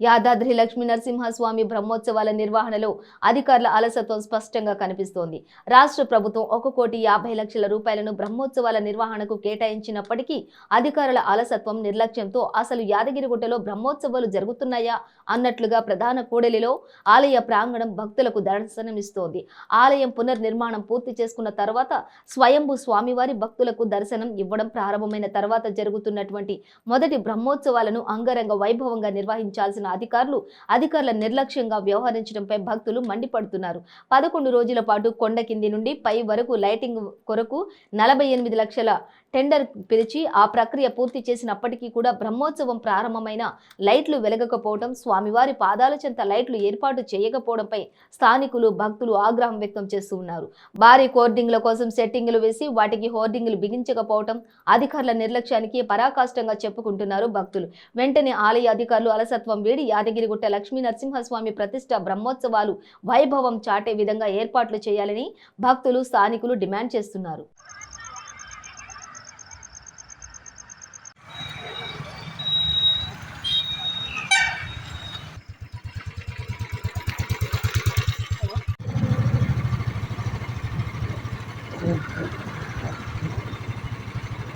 యాదాద్రి లక్ష్మీ నరసింహస్వామి బ్రహ్మోత్సవాల నిర్వహణలో అధికారుల అలసత్వం స్పష్టంగా కనిపిస్తోంది. రాష్ట్ర ప్రభుత్వం ఒక కోటి యాభై లక్షల రూపాయలను బ్రహ్మోత్సవాల నిర్వహణకు కేటాయించినప్పటికీ అధికారుల అలసత్వం నిర్లక్ష్యంతో అసలు యాదగిరిగుట్టలో బ్రహ్మోత్సవాలు జరుగుతున్నాయా అన్నట్లుగా ప్రధాన కూడలిలో ఆలయ ప్రాంగణం భక్తులకు దర్శనమిస్తోంది. ఆలయం పునర్నిర్మాణం పూర్తి చేసుకున్న తర్వాత స్వయంభూ స్వామివారి భక్తులకు దర్శనం ఇవ్వడం ప్రారంభమైన తర్వాత జరుగుతున్నటువంటి మొదటి బ్రహ్మోత్సవాలను అంగరంగ వైభవంగా నిర్వహించాల్సిన అధికారులు అధికారుల నిర్లక్ష్యంగా వ్యవహరించడంపై భక్తులు మండిపడుతున్నారు. పదకొండు రోజుల పాటు కొండ కింది నుండి పై వరకు లైటింగ్ కొరకు నలభై ఎనిమిది లక్షల టెండర్ పిలిచి ఆ ప్రక్రియ పూర్తి చేసినప్పటికీ కూడా బ్రహ్మోత్సవం ప్రారంభమైన లైట్లు వెలగకపోవడం స్వామివారి పాదాల చెంత లైట్లు ఏర్పాటు చేయకపోవడంపై స్థానికులు భక్తులు ఆగ్రహం వ్యక్తం చేస్తూ ఉన్నారు. భారీ కోర్డింగ్ల కోసం సెట్టింగులు వేసి వాటికి హోర్డింగ్లు బిగించకపోవడం అధికారుల నిర్లక్ష్యానికి పరాకాష్టంగా చెప్పుకుంటున్నారు భక్తులు. వెంటనే ఆలయ అధికారులు అలసత్వం షిరిడి యాదగిరిగుట్ట లక్ష్మీ నరసింహస్వామి ప్రతిష్ట బ్రహ్మోత్సవాలు వైభవం చాటే విధంగా ఏర్పాట్లు చేయాలని భక్తులు స్థానికులు డిమాండ్ చేస్తున్నారు.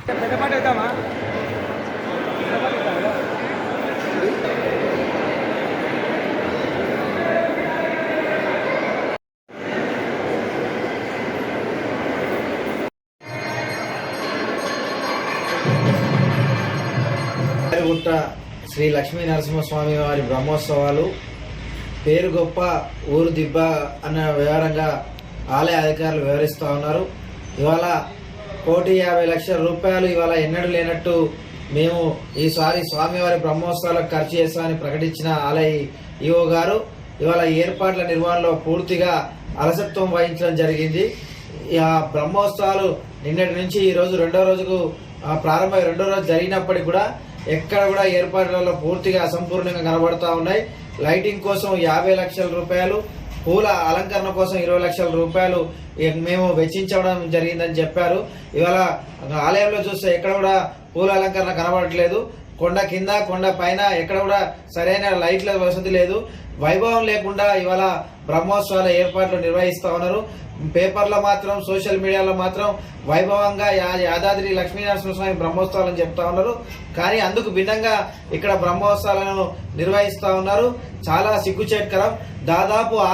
పెద్దపాటు అవుతామా గుట్ట శ్రీ లక్ష్మీ నరసింహస్వామి వారి బ్రహ్మోత్సవాలు పేరు గొప్ప ఊరు దిబ్బ అన్న వివరంగా ఆలయ అధికారులు వివరిస్తూ ఉన్నారు. ఇవాళ కోటి యాభై లక్షల రూపాయలు ఇవాళ ఎన్నడూ లేనట్టు మేము ఈసారి స్వామివారి బ్రహ్మోత్సవాలకు ఖర్చు చేస్తామని ప్రకటించిన ఆలయ ఈఓ గారు ఇవాళ ఏర్పాట్ల నిర్వహణలో పూర్తిగా అలసత్వం వహించడం జరిగింది. ఈ ఆ బ్రహ్మోత్సవాలు నిన్నటి నుంచి ఈరోజు రెండో రోజుకు ఆ, రెండో రోజు జరిగినప్పటికీ కూడా ఎక్కడ కూడా ఏర్పాట్లలో పూర్తిగా అసంపూర్ణంగా కనబడతా ఉన్నాయి. లైటింగ్ కోసం యాభై లక్షల రూపాయలు పూల అలంకరణ కోసం ఇరవై లక్షల రూపాయలు మేము వెచ్చించడం జరిగిందని చెప్పారు. ఇవాళ ఆలయంలో చూస్తే ఎక్కడ కూడా పూల అలంకరణ కనబడట్లేదు. కొండ కింద కొండ పైన ఎక్కడ కూడా సరైన లైట్ల వసతి లేదు. వైభవం లేకుండా ఇవాళ బ్రహ్మోత్సవాల ఏర్పాట్లు నిర్వహిస్తూ ఉన్నారు. పేపర్లో మాత్రం సోషల్ మీడియాలో మాత్రం వైభవంగా యాదాద్రి లక్ష్మీనరసింహస్వామి బ్రహ్మోత్సవాలని చెప్తా ఉన్నారు. కానీ అందుకు భిన్నంగా ఇక్కడ బ్రహ్మోత్సవాలను నిర్వహిస్తూ ఉన్నారు. చాలా సిగ్గుచేట్కరం దాదాపు